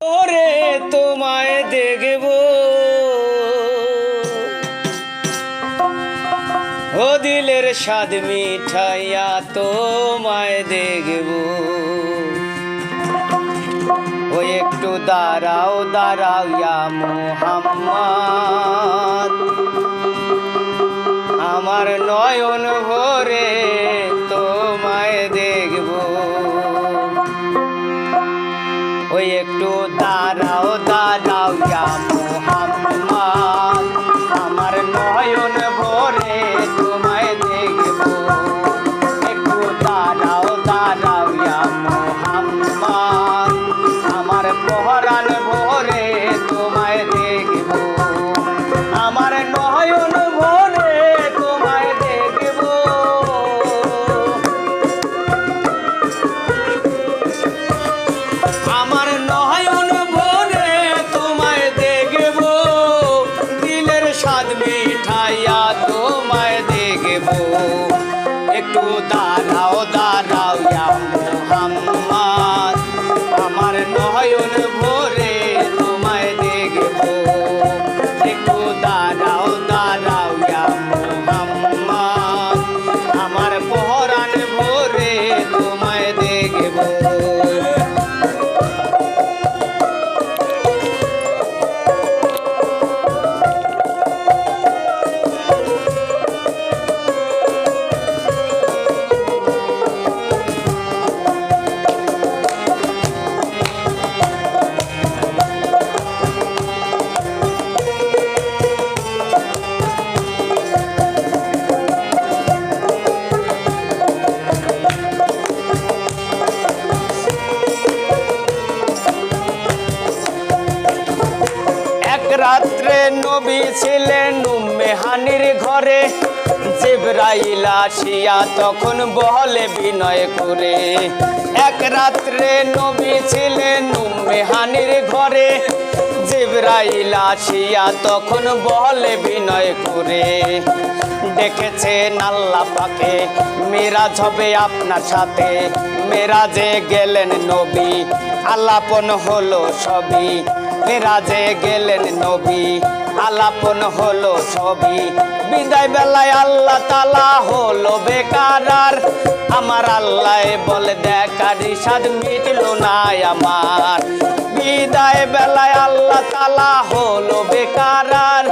ওরে তোমায় দেখব। ও দিলের স্বাদ মিঠাইয়া তোমায় দেখব। ও একটু দাঁড়াও দাঁড়াও ইয়া মোহাম্মদ। আমার নয়ন ভরে দাঁড়াও দাঁড়াও রাত্রে নবী ছিলেন উম্মে হানির ঘরে। জিব্রাইল আসিয়া তখন বহলে বিনয় করে। এক রাত্রে নবী ছিলেন উম্মে হানির ঘরে। জিব্রাইল আসিয়া তখন বহলে বিনয় করে। ডেকেছেন আল্লাহ পাকে, মেরাজ হবে আপনার সাথে। মেরাজে গেলেন নবী, আলাপন হলো সবই। মেরাজে গেলেন নবী, আলাপন হলো ছবি। বিদায় বেলায় আল্লাহ তালা হলো বেকারার। আমার আল্লাহ বলে দেখার সাদ মিটলো না আমার। বিদায় বেলায় আল্লাহ তালা হলো বেকারার।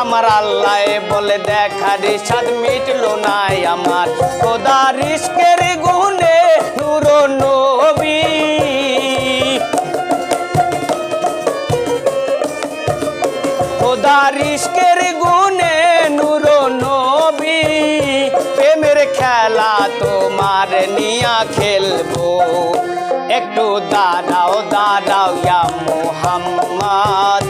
আমার আল্লাহ বলে দেখার সাদ মিটলো না আমার। খোদা রিস্কের গুনে নবী। খোদার ইস্কের গুনে নূর নবী। প্রেমের খেলা তোমার নিয়া খেলব। একটু দাঁড়াও দাঁড়াও ইয়া মোহাম্মদ।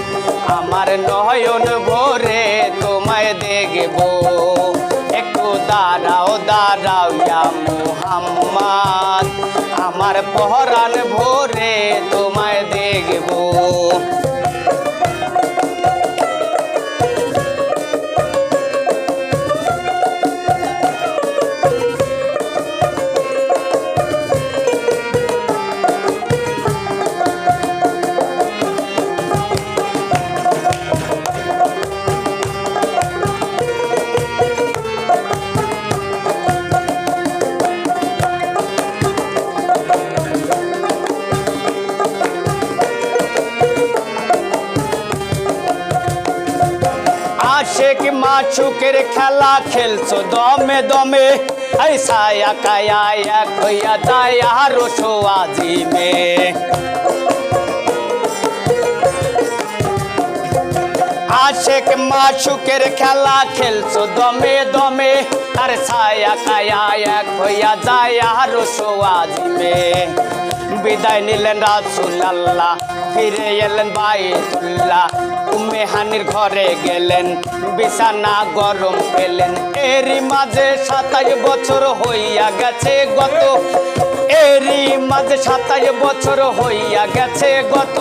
আমার নয়ন ভরে তোমায় দেখব। একটু দাঁড়াও দাঁড়াও ইয়া মোহাম্মদ। আমার পহরান ভরে তোমায় দেখব। মাছুকের খেলা খেলছো দমে দমে। ऐसा কায়া, এক হইয়া যায় আরও আজিমে আশেক মাছুকের খেলা খেলছো দমে দমে। আর ছায়া কায়া, এক হইয়া যায় আরও আজিমে বিদায় নিলেন রাসুল আল্লাহ ফিরে এলেন বাইতুল্লাহ। উম্মে হানির ঘরে গেলেন, বিছানা গরম পেলেন। এরই মাঝে সাতাশ বছর হইয়া গেছে গত। এরই মাঝে সাতাশ বছর হইয়া গেছে গত।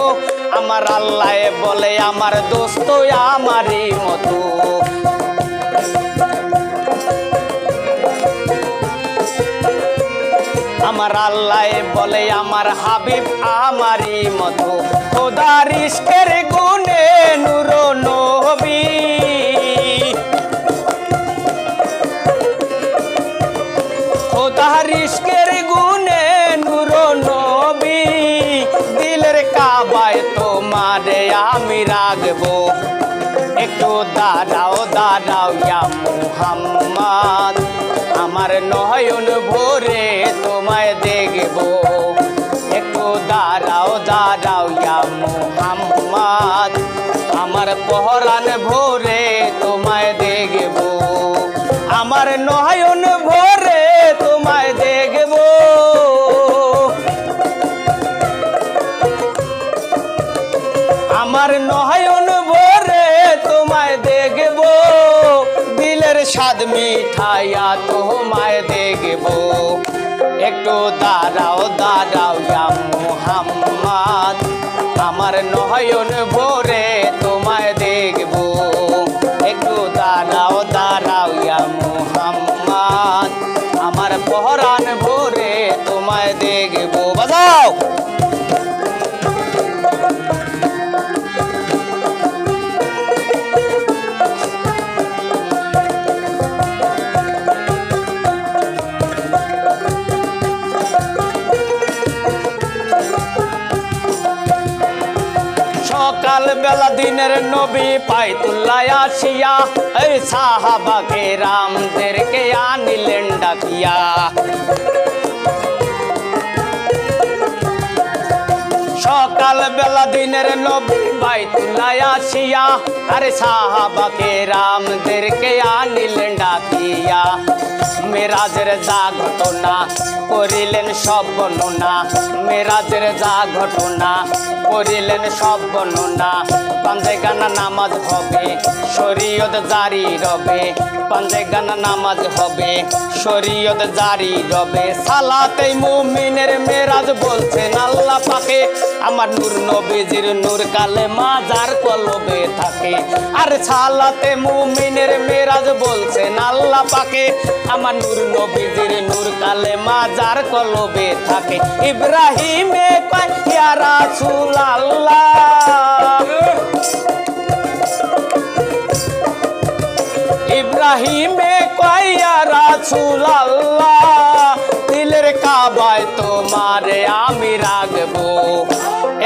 আমার আল্লাহ বলে, আমার দোস্ত, আমারই মতো। আমার আল্লাহ বলে, আমার হাবিব, আমারই মতো। খোদা কাবায় তোমারে আমি রাখব। একটু দাঁড়াও দাঁড়াও ইয়া মুহাম্মদ। আমার নয়ন ভোরে তোমায় দেখব। একটু দাঁড়াও দাঁড়াও ইয়া মুহাম্মদ। আমার পহরান ভোরে তোমায় দেখব। আমার নয়ন স্বাদ মিঠাইয়া তোমায় দেখব। একটু দাঁড়াও দাঁড়াও ইয়া মুহাম্মদ। আমার নয়ন ভোরে বেলা দিনের নবী পাইতুল্লায় আসিয়া এই সাহাবাকে রামদেরকে আনিলেন ডাকিয়া। বেলা দিনের নবী বাইতুল্লাহ আসিয়া, আরে সাহাবাকে রামদেরকে আনিলেন ডাকিয়া। মেরাজের যা ঘটনা করিলেন সব বর্ণনা। মেরাজের যা ঘটনা করিলেন সব বর্ণনা। পাঞ্জে গানা নামাজ হবে, শরীয়ত জারি রবে। পাঞ্জে গানা নামাজ হবে, শরীয়ত জারি রবে। সালাতে মুমিনের মেরাজ বলছেন আল্লাহ পাকে। আমার নূর নবীজির নূর কালে মাজার কলবে থাকে। আর সালাতে মুমিনের মেরাজ বলছেন আল্লাহ পাকে। আমার নূর নবীজির নূর কালে মাজার কলবে থাকে। ইব্রাহিমে কয় ইয়া রাসূল আল্লাহ ইব্রাহিমে কয়া রাসুল আল্লাহ দিলের কাবায় তোমারে আমি রাখব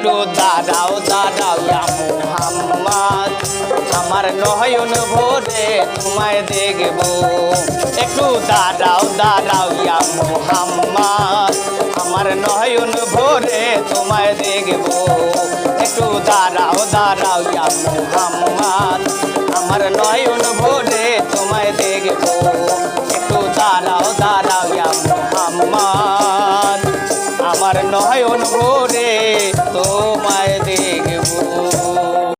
একটু দাঁড়াও দাঁড়াও মুহাম্মদ। আমার নয়ন ভরে তোমায় দেখব। একটু দাঁড়াও দাঁড়াও মুহাম্মদ। আমার নয়ন ভরে তোমায় দেখব। একটু দাঁড়াও দাঁড়াও মুহাম্মদ। আমার নয়ন